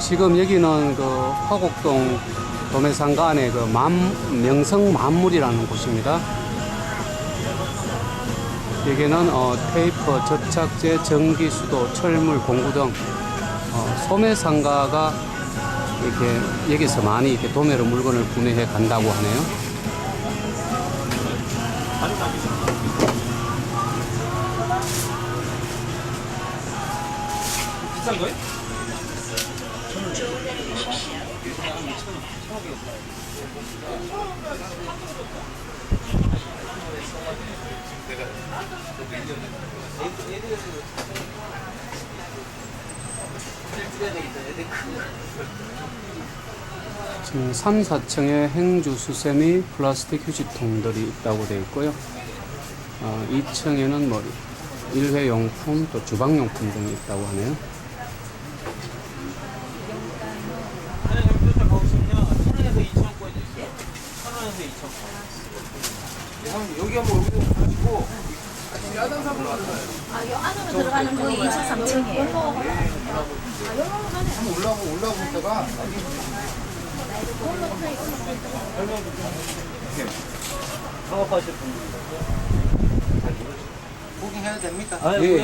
지금 여기는 그 화곡동 도매상가 안에 그 만, 명성 만물이라는 곳입니다. 여기는 어, 테이프, 접착제, 전기, 수도, 철물, 공구 등 어, 소매상가가 이렇게 여기서 많이 이렇게 도매로 물건을 구매해 간다고 하네요. 비싼 거예요? 지금 3, 4층에 행주 수세미 플라스틱 휴지통들이 있다고 되어 있고요. 어, 2층에는 뭐 일회용품 또 주방용품 등이 있다고 하네요. 하나 정도 보시면요. 천 원에서 이천 원까지 있어요. 천 원에서 이천 원. 여기 한번 여기도 가시고 아, 요 안으로 들어가는 거 2층, 3층이에요. 한번 올라오고 올라오고 있다가 창업하실 분들. 부킹해도 됩니까? 아, 예.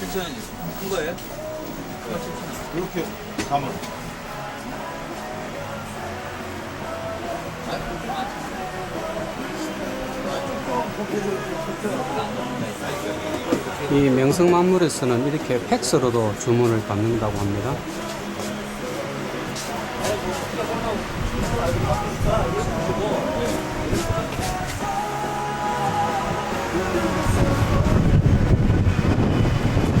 7천 원. 큰 거예요? 이렇게 가면 이 명성 만물에서는 이렇게 팩스로도 주문을 받는다고 합니다.